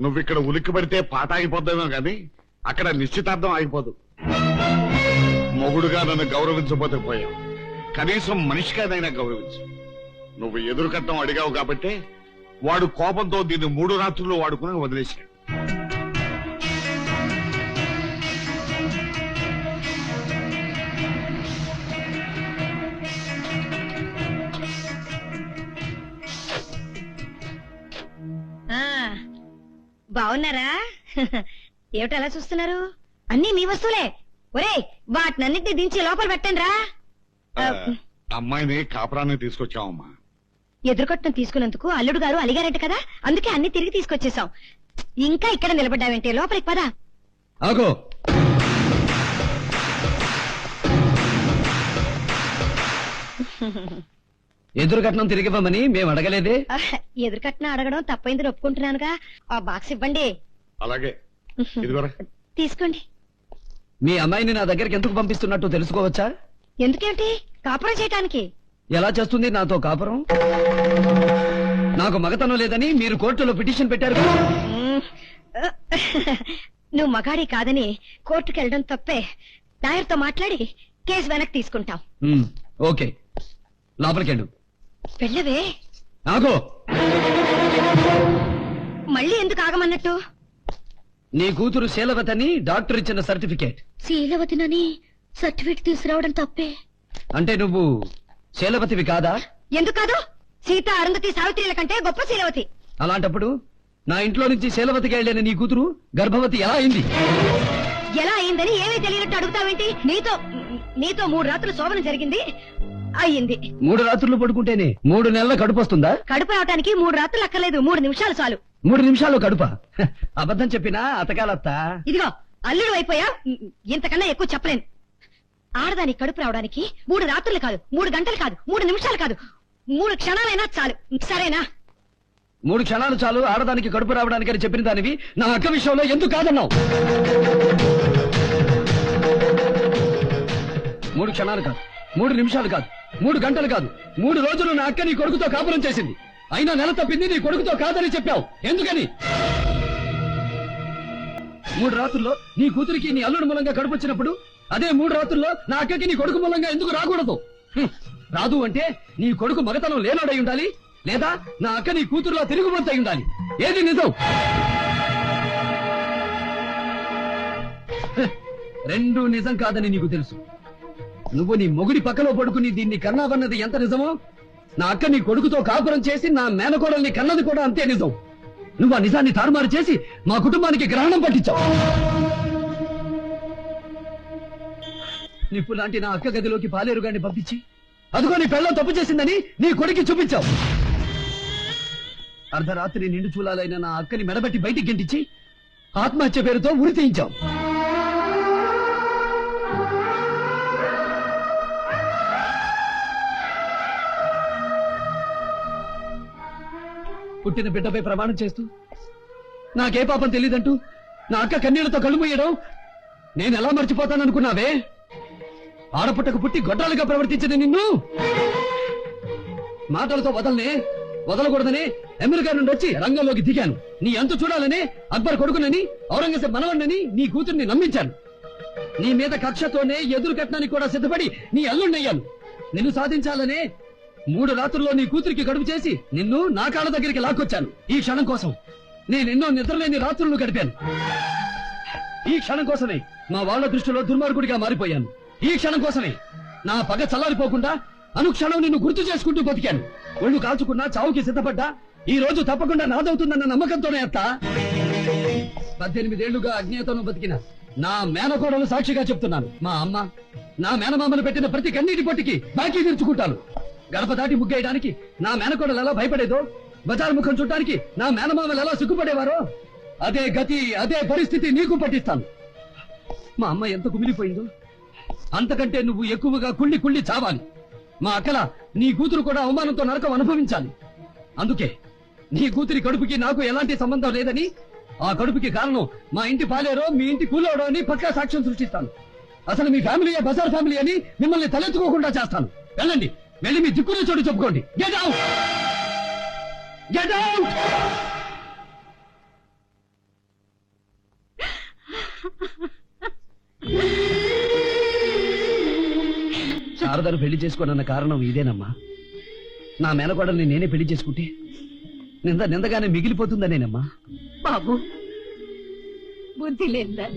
నువ్వు ఇక్కడ ఉలిక్కి పడితే పాట ఆగిపోద్దేమో కానీ అక్కడ నిశ్చితార్థం ఆగిపోదు. మొగుడుగా నన్ను గౌరవించబోతే పోయావు. కనీసం మనిషిగానైనా గౌరవించు. నువ్వు ఎదురుకట్టం అడిగావు కాబట్టి వాడు కోపంతో దీన్ని మూడు రాత్రులు వాడుకుని వదిలేశాడు. బాగున్నారా? ఏమిటి అలా చూస్తున్నారు? అన్ని మీ వస్తువులే. ఒరే వాటినన్నిటిని దించి లోపల పెట్టండి రా అమ్మాయిని కాపురాన్ని తీసుకొచ్చావమ్మా. ఎదురుకొట్టం తీసుకున్నందుకు అల్లుడు గారు అలిగారంట కదా? అందుకే అన్ని తిరిగి తీసుకొచ్చేసాం ఇంకా ఇక్కడ నిలబడ్డావేంటి? లోపలికి పదా. ఆగో. ఎదురు కట్నం తిరిగివ్వమని మేము అడగలేదే? ఎదురుకట్న అడగడం తప్పైందని ఒప్పుకుంటున్నానుగా. ఆ బాక్స్ ఇవ్వండి. అలాగే. తీసుకోండి. మీ అమ్మాయిని నా దగ్గరికి ఎందుకు పంపిస్తున్నట్టు తెలుసుకోవచ్చా? ఎందుకేమిటి? కాపురం చేయటానికి. ఎలా చేస్తుంది నాతో కాపురం? నాకు మగతనం లేదని మీరు కోర్టులో పిటిషన్ పెట్టారు. నువ్వు మగాడి కాదని కోర్టుకు వెళ్ళడం తప్పే. లాయర్తో మాట్లాడి కేసు వెనక్కి తీసుకుంటాం. ఓకే. లోపలికెళ్ళు. వెళ్ళవే. ఆగో. మళ్ళీ ఎందుకు ఆగమన్నట్టు? నీ కూతురు శీలవతని డాక్టర్ ఇచ్చిన సర్టిఫికేట్. శీలవతినని సర్టిఫికేట్ తీసుకురావడం తప్పే. అంటే నువ్వు శీలవతివి కాదా? ఎందుకు కాదు? సీత అరుంధతి సావిత్రిల కంటే గొప్ప శీలవతి. అలాంటప్పుడు నా ఇంట్లో నుంచి శీలవతికి వెళ్ళిన నీ కూతురు గర్భవతి ఎలా అయింది? ఎలా అయిందని ఏమీ తెలియనట్టు అడుగుతావేంటి? నీతో నీతో మూడు రాత్రులు శోభన జరిగింది. అయ్యింది. మూడు రాత్రులు పడుకుంటేనే మూడు నెలల కడుపు వస్తుందా? కడుపు రావటానికి మూడు రాత్రులు అక్కర్లేదు మూడు నిమిషాలు చాలు. మూడు నిమిషాలు కడుప. అబద్ధం చెప్పినా అతకాలత్త? ఇదిగో అల్లుడు అయిపోయా? ఇంతకన్నా ఎక్కువ చెప్పలేను. ఆడదానికి కడుపు రావడానికి మూడు రాత్రులు కాదు మూడు గంటలు కాదు మూడు నిమిషాలు కాదు. మూడు క్షణాలైనా చాలు. సరేనా? మూడు క్షణాలు చాలు ఆడదానికి కడుపు రావడానికి అని చెప్పిన దానివి నా అక్క విషయంలో ఎందుకు కాదన్నావు? మూడు క్షణాలు కాదు మూడు నిమిషాలు కాదు. మూడు గంటలు కాదు. మూడు రోజులు నా అక్క నీ కొడుకుతో కాపురం చేసింది. అయినా నెల తప్పింది నీ కొడుకుతో కాదని చెప్పావు. ఎందుకని? మూడు రాత్రుల్లో నీ కూతురికి నీ అల్లుడు మూలంగా కడుపు వచ్చినప్పుడు అదే మూడు రాత్రుల్లో నా అక్కకి నీ కొడుకు మూలంగా ఎందుకు రాకూడదు? రాదు అంటే నీ కొడుకు మగతనం లేనాడై ఉండాలి లేదా నా అక్క నీ కూతురులో తిరుగుబోతు ఉండాలి. ఏది నిజం? రెండు నిజం కాదని నీకు తెలుసు. నువ్వు నీ మొగుడి పక్కలో పడుకుని దీన్ని కన్నావన్నది ఎంత నిజమో? నా అక్క నీ కొడుకుతో కాపురం చేసి నా మేనకోడల్ని కన్నది కూడా అంతే నిజం. నువ్వు ఆ నిజాన్ని తారుమారు చేసి మా కుటుంబానికి గ్రహణం పట్టించావు. నిప్పు లాంటి నా అక్క గదిలోకి పాలేరుగాన్ని పంపించి అదిగో నీ పెళ్ళం తప్పు చేసిందని నీ కొడుకి చూపించావు. అర్ధరాత్రి నిండు చూలాలైన నా అక్కని మెడబెట్టి బయటికి గెంటించి ఆత్మహత్య పేరుతో ఉరి తీయించావు. పుట్టిన బిడ్డపై ప్రమాణం చేస్తూ నాకే పాపం తెలియదంటూ నా అక్క కన్నీళ్ళతో కళ్ళు మూయడం నేను ఎలా మర్చిపోతాననుకున్నావే? ఆడపుట్టకు పుట్టి గొడ్రాలుగా ప్రవర్తించింది నిన్ను మాటలతో వదలనే వదలకూడదని అమెరికా నుండి వచ్చి రంగంలోకి దిగాను. నీ అంత చూడాలని అక్బర్ కొడుకునని ఔరంగజేబ్ మనవణ్ణని నీ కూతుర్ని నమ్మించాను. నీ మీద కక్షతోనే ఎదురు కట్టడానికి కూడా సిద్ధపడి నీ అల్లుణ్ణయ్యాను నిన్ను సాధించాలనే మూడు రాత్రుల్లో నీ కూతురికి కడుపు చేసి నిన్ను నా కాళ్ళ దగ్గరికి లాక్కొచ్చాను. ఈ క్షణం కోసం నేనెన్నో నిద్రలేని రాత్రులు గడిపాను. ఈ క్షణం కోసమే మా వాళ్ళ దృష్టిలో దుర్మార్గుడిగా మారిపోయాను. ఈ క్షణం కోసమే నా పగ చల్లారిపోకుండా అనుక్షణం నిన్ను గుర్తు చేసుకుంటూ బతికాను. ఒళ్ళు కాల్చుకున్నా చావుకి సిద్ధపడ్డా ఈ రోజు తప్పకుండా నాదవుతుందన్న నమ్మకంతోనే అత్త. పద్దెనిమిదేళ్ళుగా అజ్ఞాతంలో బతికిన నా మేనకోడలు సాక్షిగా చెప్తున్నాను. మా అమ్మ నా మేనమామలు పెట్టిన ప్రతి కన్నీటి పొట్టికి బాకీ తీర్చుకుంటాను. గడప దాటి ముగ్గేయడానికి నా మేనకోడలు ఎలా భయపడేదో బజార్ ముఖం చూడటానికి నా మేనమామలు ఎలా సిగ్గుపడేవారో అదే గతి అదే పరిస్థితి నీకు పట్టిస్తాను. మా అమ్మ ఎంత కుమిలిపోయిందో. అంతకంటే నువ్వు ఎక్కువగా కుళ్ళి కుళ్ళి చావాలి. మా అక్కల నీ కూతురు కూడా అవమానంతో నరకం అనుభవించాలి. అందుకే నీ కూతురి కడుపుకి నాకు ఎలాంటి సంబంధం లేదని ఆ కడుపుకి కారణం మా ఇంటి పాలేరో మీ ఇంటి కూలోడో అని పక్కా సాక్ష్యం సృష్టిస్తాను. అసలు మీ ఫ్యామిలీ బజార్ ఫ్యామిలీ అని మిమ్మల్ని తలెత్తుకోకుండా చేస్తాను. వెళ్ళండి. వెళ్ళి మీ దిక్కున్న చోటు చెప్పుకోండి. గెట్ అవుట్ గెట్ శారదను పెళ్ళి చేసుకోనన్న కారణం ఇదేనమ్మా. నా మేనకోడల్ని నేనే పెళ్ళి చేసుకుంటే నింద నిందగానే మిగిలిపోతుందనేనమ్మా. బాబు బుద్ధి లేని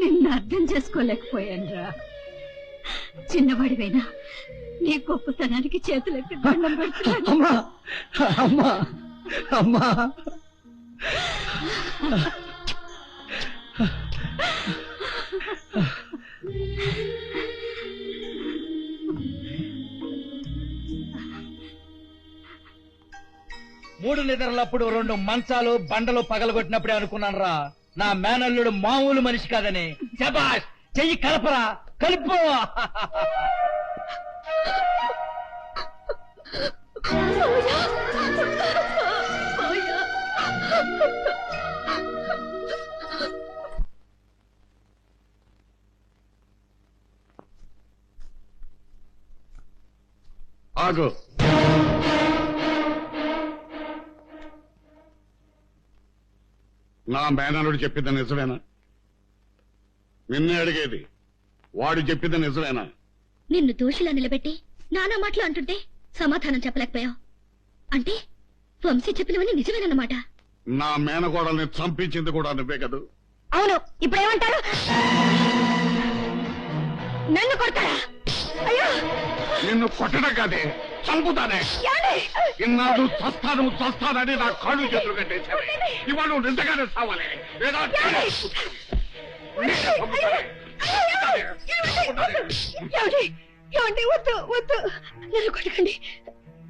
నిన్ను అర్థం చేసుకోలేకపోయాను రా చిన్నవాడివైనా. నీ గొప్పతనానికి చేతులెత్తి దండం పెడుతున్నాను అమ్మా అమ్మా అమ్మా. మూడు నిద్రలప్పుడు రెండు మంచాలు బండలు పగలగొట్టినప్పుడే అనుకున్నాను రా నా మేనల్లుడు మామూలు మనిషి కాదని. శబాష్ చెయ్యి కలపరా. కలుపు. ఆగు. నా మేనలుడు చెప్పింది నిజమేనా? నిన్నే అడిగేది. వాడు చెప్పింది నిజమేనా? నిన్ను దోషిలా నిలబెట్టి నానా మాటలు అంటుంటే సమాధానం చెప్పలేకపోయావు. అంటే వంశీ చెప్పినవని నిజమేనన్నమాట. నా మేనకోడల్ని చంపించింది కూడా నువ్వే కదూ? అవును ఇప్పుడు ఏమంటారు నన్ను కొడతారా అయ్యో! నిన్ను కొట్టడం కాదే చంపుతానే. ఏమండి? ఇన్నాళ్ళు చస్తాను చస్తానని నా కాళ్ళు చేతులు కట్టేశాను ఇవాళ నువ్వు నిజంగానే సావాలి. లేదా. ఏమండి ఏమండి వద్దు వద్దు. నన్ను కొట్టకండి.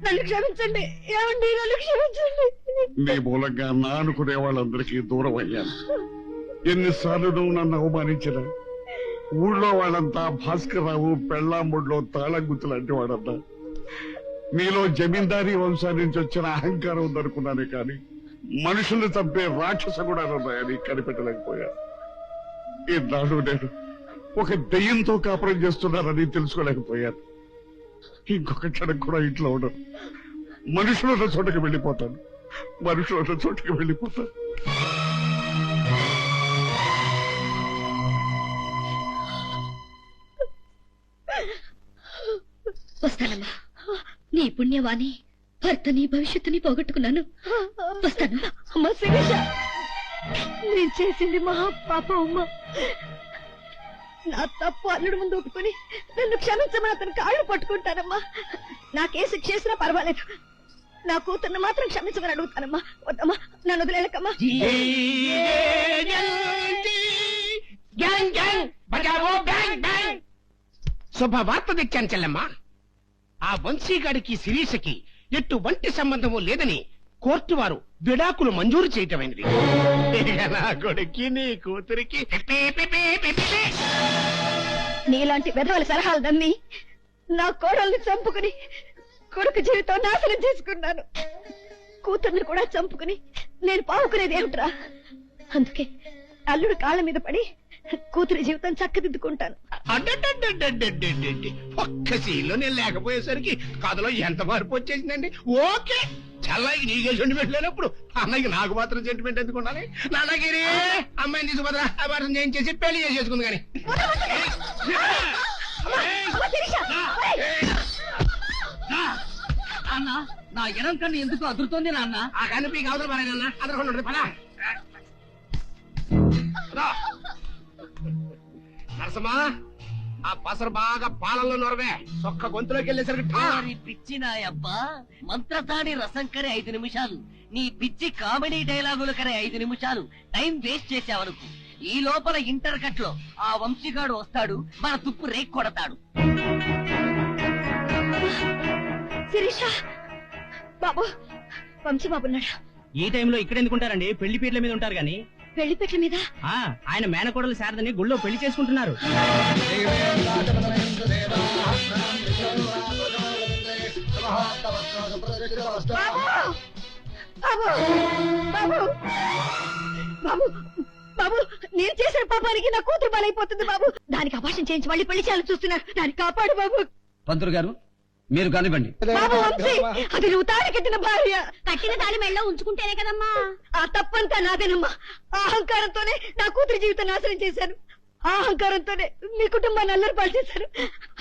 నన్ను క్షమించండి. ఏమండి నన్ను క్షమించండి. నీ మూలంగా నా అనుకునే వాళ్ళందరికీ దూరం అయ్యాను. ఎన్నిసార్లు నువ్వు నన్ను అవమానించిన ఊళ్ళో వాళ్ళంతా భాస్కర్రావు పెళ్ళాంబుడిలో తాళంగుత్తు లాంటి వాడంతా నీలో జమీందారీ వంశం నుంచి వచ్చిన అహంకారం ఉందనుకున్నానే కానీ మనుషుల్ని చంపే రాక్షస కూడా ఉన్నాయని కనిపెట్టలేకపోయాను. ఈనాడు నేను ఒక దెయ్యంతో కాపురం చేస్తున్నానని తెలుసుకోలేకపోయాను. ఇంకొక క్షణం కూడా ఇంట్లో ఉండను. మనుషులున్న చోటకి వెళ్ళిపోతాను. మనుషులున్న చోటకి వెళ్ళిపోతాను. వస్తానమ్మా. నీ పుణ్యవాణి భర్తని భవిష్యత్తుని పోగొట్టుకున్నాను. వస్తాను అమ్మా శిరీష నేను చేసింది మహా పాపం అమ్మా. నా తప్పు అల్లుడు ముందు ఒప్పుకొని నన్ను క్షమించమని అతను కాళ్ళు పట్టుకుంటానమ్మా. నాకే శిక్ష చేసినా పర్వాలేదు. నా కూతుర్ని మాత్రం క్షమించమని అడుగుతానమ్మా. వద్దమ్మా నన్ను వదిలేకమ్మా శుభవార్త తెచ్చాను చెల్లమ్మా. ఆ వంశీగాడికి శిరీషకి ఎటువంటి సంబంధము లేదని కోర్టు వారు విడాకులు మంజూరు చేయటమైనది. నా కొడుక్కి నీ కూతురికి. నీలాంటి వెధవల సలహాలు నమ్మి నా కోడల్ని చంపుకుని కొడుకు జీవితం నాశనం చేసుకున్నాను. కూతుర్ని కూడా చంపుకుని నేను పావుకునేది ఏమిట్రా? అందుకే అల్లుడు కాళ్ళ మీద పడి కూతురి జీవితం చక్కదిద్దుకుంటాను. ఒక్క సీన్లో నేను లేకపోయేసరికి కథలో ఎంత మార్పు వచ్చేసిందండి? ఓకే. చల్లకి నీకే సెంటిమెంట్ లేనప్పుడు అన్నయ్యకి నాకు మాత్రం సెంటిమెంట్ ఎందుకు ఉండాలి? నాన్నగిరి అమ్మాయిని తీసుకుపోదరా అభారం చేయించేసి పెళ్ళి చేసేసుకుంది కానీ! నాన్న నా ఎడం కన్ను ఎందుకు అదురుతోంది నాన్న? ఆ కనిపి అవతల పారాయనన్నా అదరకుండా పదా. నరసమ్మా ఆ పసరు బాగా పాలల్లో నొరవే. సొక్క గొంతులోకి వెళ్ళేసరికి పిచ్చి నాయబ్బా మంత్రతాడి రసం కరే ఐదు నిమిషాలు. నీ పిచ్చి కామెడీ డైలాగులు కరే ఐదు నిమిషాలు. టైం వేస్ట్ చేసావనుకు. ఈ లోపల ఇంటర్ కట్లో ఆ వంశీగాడు వస్తాడు మన తుప్పు రేక్ కొడతాడు. శిరీష! బాబు వంశీ బాబు ఉన్నాడు. ఈ టైంలో ఇక్కడ ఎందుకుంటారండి? పెళ్ళి పీటల మీద ఉంటారు గాని పెళ్ళి పెట్ల మీద? ఆ ఆయన మేనకోడలు శారదని గుళ్ళో పెళ్ళి చేసుకుంటున్నారు. బాబు! బాబు! బాబు! బాబు! బాబు! నేను చేసిన పాపానికి నా కూతురు బలైపోతుంది బాబు. దానికి అభాషణ చేయించి మళ్ళీ పెళ్ళి చేయాలని చూస్తున్నారు దాన్ని కాపాడు బాబు. పంతులు గారు మీరు కానివ్వండి. బాబు వంశీ అది నువ్వు తాళి కట్టిన భార్య. కట్టిన తాళి మెళ్ళ ఉంచుకుంటేనే కదమ్మా. ఆ తప్పంతా నాదేనమ్మా. ఆ అహంకారంతోనే నా కూతురు జీవితం నాశనం చేశాను ఆ అహంకారంతోనే మీ కుటుంబాన్ని అల్లరి పాలు చేశారు.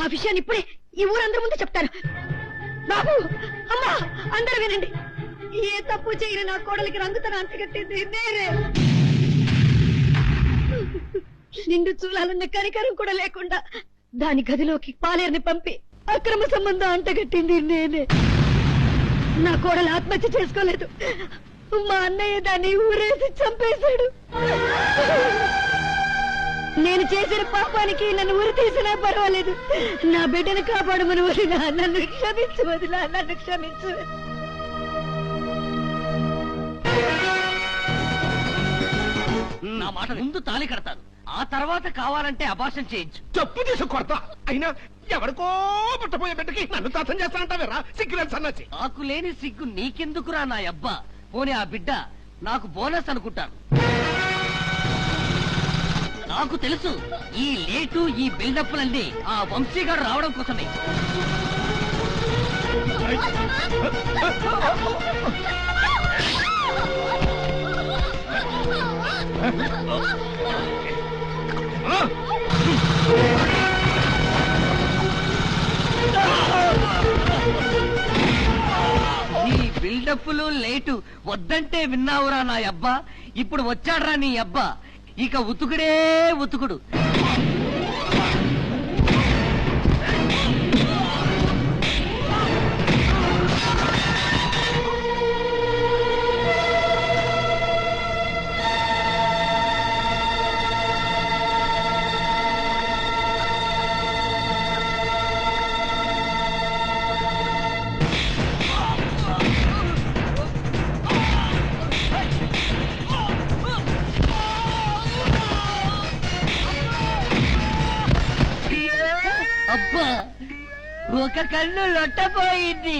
ఆ విషయాన్ని ఇప్పుడే ఈ ఊరందరి ముందు చెప్తాను. బాబు అమ్మా అందరూ వినండి. ఏ తప్పు చేయని నా కోడలికి రంగుతన అంతగట్టింది నేనే. నిండు చూలాలన్న కనికరం కూడా లేకుండా దాని గదిలోకి పాలేరుని పంపి అక్రమ సంబంధం అంటగట్టింది నేనే. నా కోడలు ఆత్మహత్య చేసుకోలేదు. మా అన్నయ్య దాన్ని ఊరేసి చంపేశాడు. నేను చేసిన పాపానికి నన్ను ఊరి తీసినా పర్వాలేదు. నా బిడ్డను కాపాడమని వదిలా నన్ను క్షమించు వదిలా నన్ను క్షమించు. నా మాట ముందు తాళి కడతాను ఆ తర్వాత కావాలంటే అభాషణ చేయొచ్చు చెప్పు తీసి కొడతా. అయినా ఎవరికో పుట్టపోయే బిడ్డకి నన్ను తాతం చేస్తానంటావేరా సిగ్గులేదు సన్నాసి. నాకు లేని సిగ్గు నీకెందుకురా నా అబ్బా? పోనీ ఆ బిడ్డ నాకు బోనస్ అనుకుంటాను నాకు తెలుసు ఈ లేటు ఈ బిల్డప్లన్నీ ఆ వంశీగాడు రావడం కోసమే. నీ బిల్డప్లు లేటు. వద్దంటే విన్నావురా నా అబ్బా ఇప్పుడు వచ్చాడ్రా నీ అబ్బా. ఇక ఉతుకుడే ఉతుకుడు. అబ్బా ఒక కన్ను లొట్టపోయింది.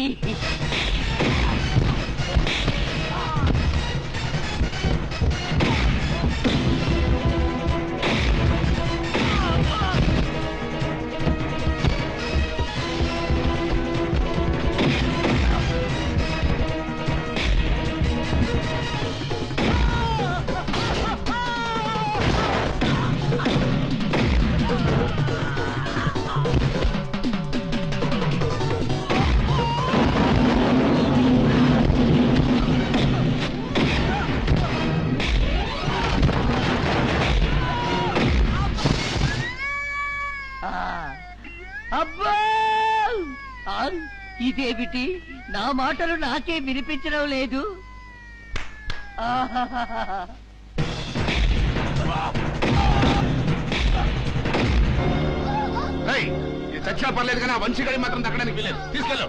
ఇదేమిటి నా మాటలు నాకే వినిపించడం లేదు చచ్చినా పర్లేదు కానీ ఆ వంశీగడి మాత్రం దక్కడానికి వీలేదు తీసుకెళ్ళు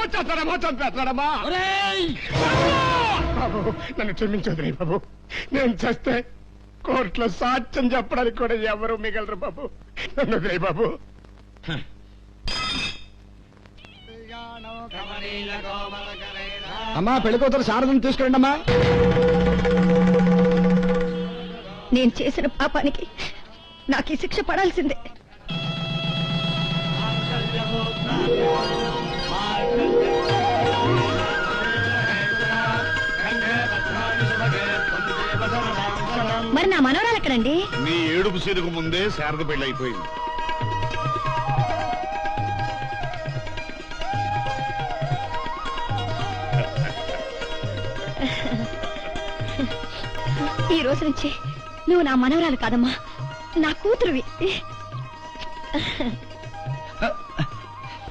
వచ్చేస్తాడమ్మా చంపేస్తాడమ్మా బాబు నన్ను క్షమించదురే బాబు. నేను చేస్తే కోర్టులో సాక్ష్యం చెప్పడానికి కూడా ఎవరు మిగలరు బాబు. నన్ను బాబు. అమ్మా పెళ్ళి కూతురు శారదను తీసుకురండి అమ్మా నేను చేసిన పాపానికి నాకు ఈ శిక్ష పడాల్సిందే. మరి నా మనవరాలు ఎక్కడండి? నీ ఏడుపు సీనుకు ముందే శారద పెళ్ళి అయిపోయింది. ఈ రోజు నుంచి నువ్వు నా మనవరాలు కాదమ్మా నా కూతురువి.